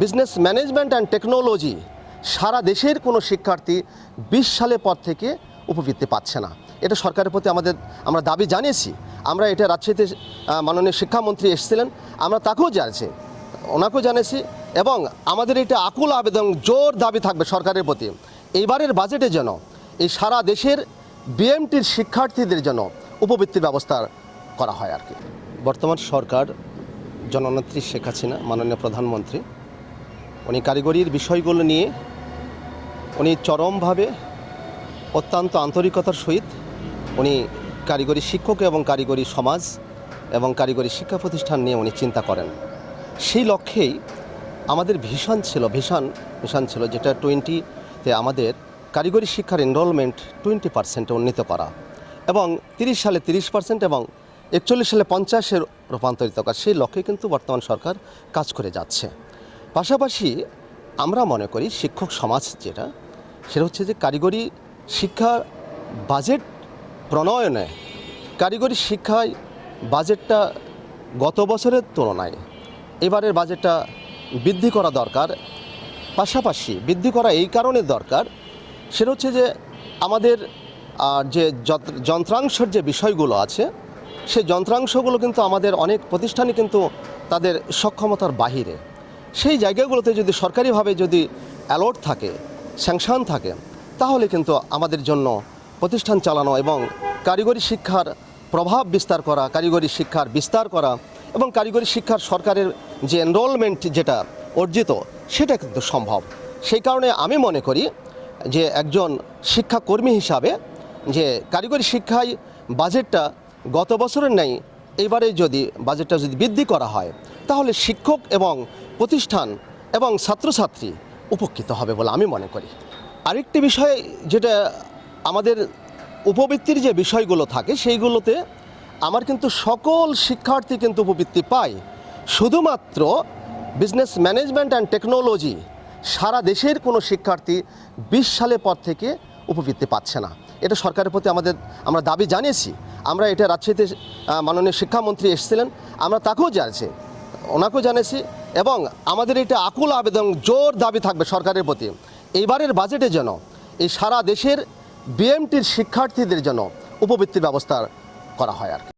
Business management and technology সারা দেশের কোনো শিক্ষার্থী বিশ সালের পর থেকে উপবৃত্তি পাচ্ছে না। এটা সরকারের প্রতি আমাদের, আমরা দাবি জানিয়েছি। আমরা এটা রাজশাহীতে মাননীয় শিক্ষামন্ত্রী এসেছিলেন। আমরা তাকেও জানিয়েছি, ওনাকেও জানিয়েছি এবং আমাদের এটা আকুল আবেদন, জোর দাবি থাকবে সরকারের প্রতি। এইবারের বাজেটে যেন এই সারা দেশের বিএমটির শিক্ষার্থীদের জন্য উপবৃত্তির ব্যবস্থা করা হয় আর কি। বর্তমান সরকার জননেত্রী শেখ হাসিনা, মাননীয় প্রধানমন্ত্রী উনি কারিগরির বিষয়গুলো নিয়ে উনি চরমভাবে অত্যন্ত আন্তরিকতার সহিত উনি কারিগরি শিক্ষক এবং কারিগরি সমাজ এবং কারিগরি শিক্ষা প্রতিষ্ঠান নিয়ে উনি চিন্তা করেন। সেই লক্ষ্যেই আমাদের ভীষণ ছিল, ভীষণ ভীষণ ছিল যেটা টোয়েন্টিতে আমাদের কারিগরি শিক্ষার এনরোলমেন্ট টোয়েন্টি পার্সেন্টে উন্নীত করা এবং তিরিশ সালে তিরিশ পার্সেন্ট এবং একচল্লিশ সালে পঞ্চাশের রূপান্তরিত করা। সেই লক্ষ্যে কিন্তু বর্তমান সরকার কাজ করে যাচ্ছে। পাশাপাশি আমরা মনে করি শিক্ষক সমাজ যেটা, সেটা হচ্ছে যে কারিগরি শিক্ষা বাজেট প্রণয়নে, কারিগরি শিক্ষায় বাজেটটা গত বছরের তুলনায় এবারের বাজেটটা বৃদ্ধি করা দরকার। পাশাপাশি বৃদ্ধি করা এই কারণে দরকার, সেটা হচ্ছে যে আমাদের যে যন্ত্রাংশের যে বিষয়গুলো আছে সেই যন্ত্রাংশগুলো কিন্তু আমাদের অনেক প্রতিষ্ঠানই কিন্তু তাদের সক্ষমতার বাহিরে। সেই জায়গাগুলোতে যদি সরকারিভাবে যদি অ্যালার্ট থাকে, স্যাংশন থাকে, তাহলে কিন্তু আমাদের জন্য প্রতিষ্ঠান চালানো এবং কারিগরি শিক্ষার প্রভাব বিস্তার করা, কারিগরি শিক্ষার বিস্তার করা এবং কারিগরি শিক্ষার সরকারের যে এনরোলমেন্ট যেটা অর্জিত, সেটা কিন্তু সম্ভব। সেই কারণে আমি মনে করি যে একজন শিক্ষাকর্মী হিসাবে যে কারিগরি শিক্ষায় বাজেটটা গত বছরের নেই, এবারে যদি বাজেটটা যদি বৃদ্ধি করা হয়, তাহলে শিক্ষক এবং প্রতিষ্ঠান এবং ছাত্রছাত্রী উপকৃত হবে বলে আমি মনে করি। আরেকটি বিষয় যেটা আমাদের উপবৃত্তির যে বিষয়গুলো থাকে, সেইগুলোতে আমার কিন্তু সকল শিক্ষার্থী কিন্তু উপবৃত্তি পায়। শুধুমাত্র বিজনেস ম্যানেজমেন্ট অ্যান্ড টেকনোলজি সারা দেশের কোনো শিক্ষার্থী বিশ সালের পর থেকে উপবৃত্তি পাচ্ছে না। এটা সরকারের প্রতি আমাদের, আমরা দাবি জানিয়েছি। আমরা এটা রাজশাহীতে মাননীয় শিক্ষামন্ত্রী এসেছিলেন। আমরা তাকেও জানছি ওনাকেও জানিয়েছি। এবং আমাদের এটা আকুল আবেদন, জোর দাবি থাকবে সরকারের প্রতি। এইবারের বাজেটে যেন এই সারা দেশের বিএমটির শিক্ষার্থীদের জন্য উপবৃত্তির ব্যবস্থা করা হয় আর